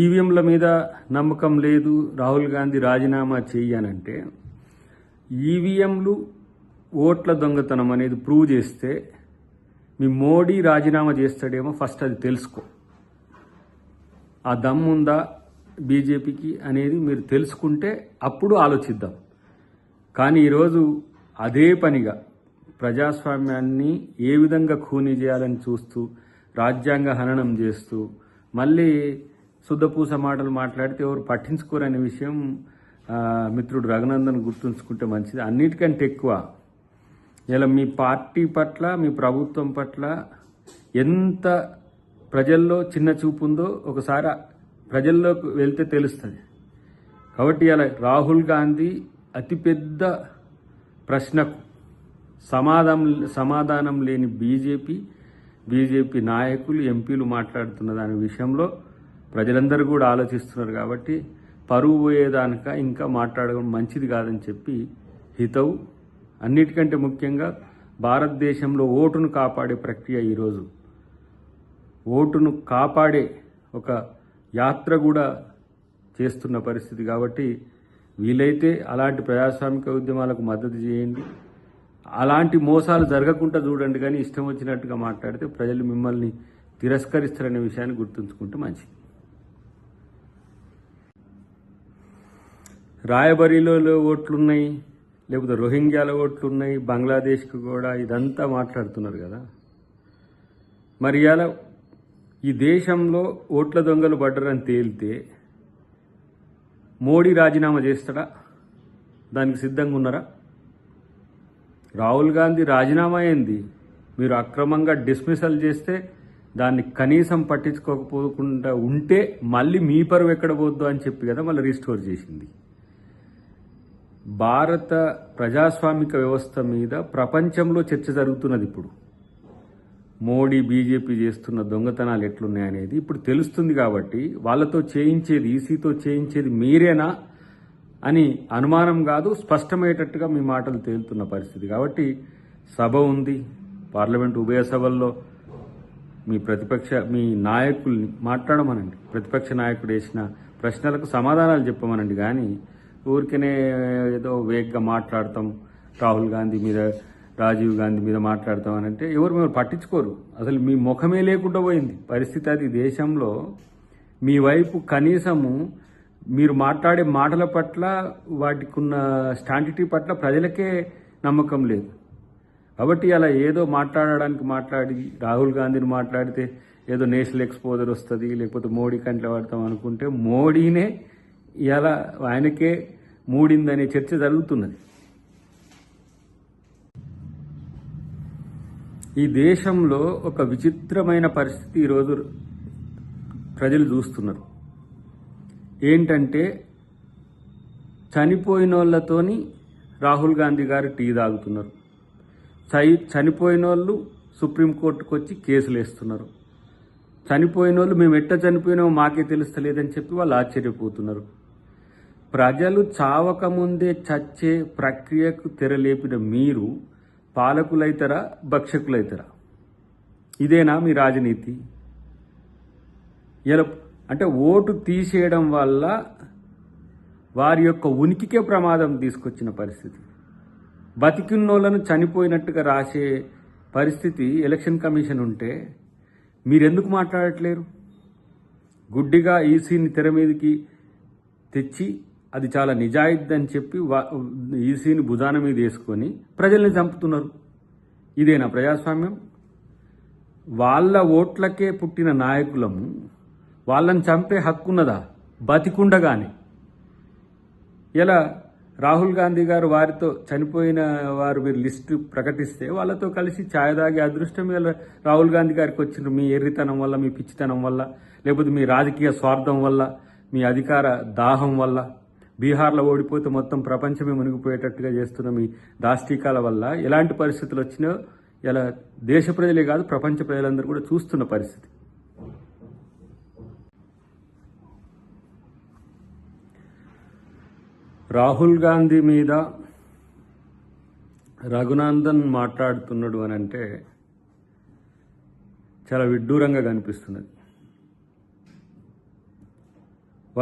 ఈవీఎంల మీద నమ్మకం లేదు రాహుల్ గాంధీ రాజీనామా చేయనంటే ఈవీఎంలు ఓట్ల దొంగతనం అనేది ప్రూవ్ చేస్తే మీ మోడీ రాజీనామా చేస్తాడేమో ఫస్ట్ అది తెలుసుకో. ఆ దమ్ముందా బీజేపీకి అనేది మీరు తెలుసుకుంటే అప్పుడు ఆలోచిద్దాం. కానీ ఈరోజు అదే పనిగా ప్రజాస్వామ్యాన్ని ఏ విధంగా ఖూనీ చేయాలని చూస్తూ రాజ్యాంగ హననం చేస్తూ మళ్ళీ శుద్ధపూస మాటలు మాట్లాడితే ఎవరు పట్టించుకోరనే విషయం మిత్రుడు రఘునందన్ గుర్తుంచుకుంటే మంచిది. అన్నిటికంటే ఎక్కువ ఇలా మీ పార్టీ పట్ల మీ ప్రభుత్వం పట్ల ఎంత ప్రజల్లో చిన్న చూపు ఉందో ఒకసారి ప్రజల్లోకి వెళ్తే తెలుస్తుంది. కాబట్టి ఇలా రాహుల్ గాంధీ అతిపెద్ద ప్రశ్నకు సమాధానం సమాధానం లేని బీజేపీ బీజేపీ నాయకులు ఎంపీలు మాట్లాడుతున్న దాని విషయంలో ప్రజలందరూ కూడా ఆలోచిస్తున్నారు కాబట్టి పరువు పోయేదానిక ఇంకా మాట్లాడడం మంచిది కాదని చెప్పి హితవు. అన్నిటికంటే ముఖ్యంగా భారతదేశంలో ఓటును కాపాడే ప్రక్రియ ఈరోజు. ఓటును కాపాడే ఒక యాత్ర కూడా చేస్తున్న పరిస్థితి కాబట్టి వీలైతే అలాంటి ప్రజాస్వామిక ఉద్యమాలకు మద్దతు చేయండి. అలాంటి మోసాలు జరగకుండా చూడండి కానీ ఇష్టం వచ్చినట్టుగా మాట్లాడితే ప్రజలు మిమ్మల్ని తిరస్కరిస్తారనే విషయాన్ని గుర్తుంచుకుంటే మంచిది. రాయబరిలో ఓట్లున్నాయి లేకపోతే రోహింగ్యాల ఓట్లున్నాయి బంగ్లాదేశ్కి కూడా ఇదంతా మాట్లాడుతున్నారు కదా. మరి ఇలా ఈ దేశంలో ఓట్ల దొంగలు పడ్డరని తేలితే మోడీ రాజీనామా చేస్తాడా? దానికి సిద్ధంగా ఉన్నారా? రాహుల్ గాంధీ రాజీనామా అయింది. మీరు అక్రమంగా డిస్మిసల్ చేస్తే దాన్ని కనీసం పట్టించుకోకపోకుండా ఉంటే మళ్ళీ మీ పరువు ఎక్కడ పోద్దు అని చెప్పి కదా మళ్ళీ రీస్టోర్ చేసింది. భారత ప్రజాస్వామిక వ్యవస్థ మీద ప్రపంచంలో చర్చ జరుగుతున్నది ఇప్పుడు. మోడీ బీజేపీ చేస్తున్న దొంగతనాలు ఎట్లున్నాయనేది ఇప్పుడు తెలుస్తుంది కాబట్టి వాళ్ళతో చేయించేది ఈసీతో చేయించేది మీరేనా అని అనుమానం కాదు స్పష్టమయ్యేటట్టుగా మీ మాటలు తేలుతున్న పరిస్థితి. కాబట్టి సభ ఉంది పార్లమెంట్ ఉభయ సభల్లో. మీ ప్రతిపక్ష మీ నాయకుల్ని మాట్లాడమనండి. ప్రతిపక్ష నాయకుడు వేసిన ప్రశ్నలకు సమాధానాలు చెప్పమనండి. కానీ ఊరికనే ఏదో వేగ్గా మాట్లాడతాం. రాహుల్ గాంధీ మీద రాజీవ్ గాంధీ మీద మాట్లాడతాం అని అంటే ఎవరు మేము పట్టించుకోరు. అసలు మీ ముఖమే లేకుండా పోయింది. పరిస్థితి అది. దేశంలో మీ వైపు కనీసము మీరు మాట్లాడే మాటల పట్ల వాటికి ఉన్న స్టాంటిటీ పట్ల ప్రజలకే నమ్మకం లేదు. కాబట్టి అలా ఏదో మాట్లాడడానికి మాట్లాడి రాహుల్ గాంధీని మాట్లాడితే ఏదో నేషనల్ ఎక్స్పోజర్ వస్తుంది లేకపోతే మోడీ కంట్లో వాడతాం అనుకుంటే మోడీనే ఇలా ఆయనకే మూడిందనే చర్చ జరుగుతున్నది. ఈ దేశంలో ఒక విచిత్రమైన పరిస్థితి ఈరోజు ప్రజలు చూస్తున్నారు. ఏంటంటే చనిపోయిన వాళ్ళతోని రాహుల్ గాంధీ గారు టీ తాగుతున్నారు. చై చనిపోయిన వాళ్ళు సుప్రీంకోర్టుకు వచ్చి కేసులు వేస్తున్నారు. చనిపోయిన వాళ్ళు మేము ఎట్ట చనిపోయినామో మాకే తెలుస్తలేదని చెప్పి వాళ్ళు ఆశ్చర్యపోతున్నారు. ప్రజలు చావకముందే చచ్చే ప్రక్రియకు తెరలేపిన మీరు పాలకులైతరా భక్షకులైతరా? ఇదేనా మీ రాజనీతి? ఇలా అంటే ఓటు తీసేయడం వల్ల వారి యొక్క ఉనికికే ప్రమాదం తీసుకొచ్చిన పరిస్థితి. బతికిన్నోళ్ళను చనిపోయినట్టుగా రాసే పరిస్థితి ఎలక్షన్ కమిషన్ ఉంటే మీరెందుకు మాట్లాడట్లేరు? గుడ్డిగా ఈసీని తెర మీదకి తెచ్చి అది చాలా నిజాయితీ అని చెప్పి ఈసీని భుజాన మీద వేసుకొని ప్రజల్ని చంపుతున్నారు. ఇదేనా ప్రజాస్వామ్యం? వాళ్ళ ఓట్లకే పుట్టిన నాయకులము వాళ్ళని చంపే హక్కున్నదా? బతికుండగానే. ఇలా రాహుల్ గాంధీ గారు వారితో చనిపోయిన వారు మీరు లిస్టు ప్రకటిస్తే వాళ్ళతో కలిసి ఛాయ్ తాగే అదృష్టం ఇలా రాహుల్ గాంధీ గారికి వచ్చిన మీ ఎర్రితనం వల్ల మీ పిచ్చితనం వల్ల లేకపోతే మీ రాజకీయ స్వార్థం వల్ల మీ అధికార దాహం వల్ల బీహార్లో ఓడిపోతే మొత్తం ప్రపంచమే మునిగిపోయేటట్టుగా చేస్తున్న మీ దాష్టీకాల వల్ల ఎలాంటి పరిస్థితులు వచ్చినా ఇలా దేశ ప్రజలే కాదు ప్రపంచ ప్రజలందరూ కూడా చూస్తున్న పరిస్థితి. రాహుల్ గాంధీ మీద రఘునందన్ మాట్లాడుతున్నాడు అని అంటే చాలా విడ్డూరంగా కనిపిస్తున్నది.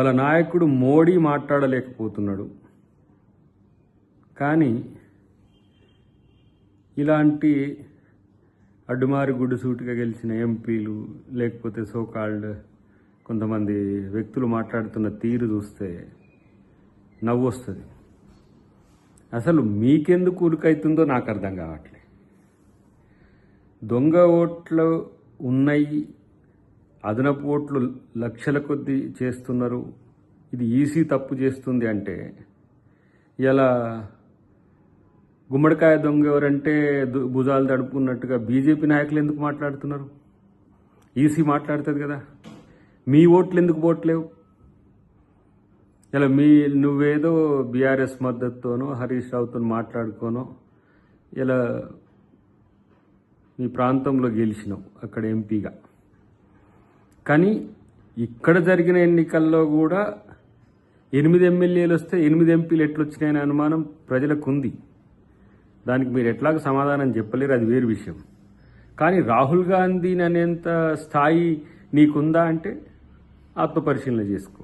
వాళ్ళ నాయకుడు మోడీ మాట్లాడలేకపోతున్నాడు. కానీ ఇలాంటి అడ్డుమారి గుడ్డుసూటిగా గెలిచిన ఎంపీలు లేకపోతే సోకాల్డ్ కొంతమంది వ్యక్తులు మాట్లాడుతున్న తీరు చూస్తే నవ్వు వస్తుంది. అసలు మీకెందుకు ఉరికైతుందో నాకు అర్థం కావట్లే. దొంగ ఓట్లు ఉన్నాయి అదనపు ఓట్లు లక్షల కొద్దీ చేస్తున్నారు. ఇది ఈసీ తప్పు చేస్తుంది అంటే ఇలా గుమ్మడికాయ దొంగ ఎవరంటే దు- భుజాలు తడుపుకున్నట్టుగా బీజేపీ నాయకులు ఎందుకు మాట్లాడుతున్నారు? ఈసీ మాట్లాడుతుంది కదా. మీ ఓట్లు ఎందుకు పోవట్లేవు ఇలా మీ నువ్వేదో బీఆర్ఎస్ మద్దతుతోనో హరీష్ రావుతో మాట్లాడుకోనో ఇలా మీ ప్రాంతంలో గెలిచినావు అక్కడ ఎంపీగా. కానీ ఇక్కడ జరిగిన ఎన్నికల్లో కూడా ఎనిమిది ఎమ్మెల్యేలు వస్తే ఎనిమిది ఎంపీలు ఎట్లొచ్చినాయనే అనుమానం ప్రజలకు ఉంది దానికి మీరు ఎట్లాగ సమాధానం చెప్పలేరు అది వేరు విషయం. కానీ రాహుల్ గాంధీని అనేంత స్థాయి నీకుందా అంటే ఆత్మపరిశీలన చేసుకో.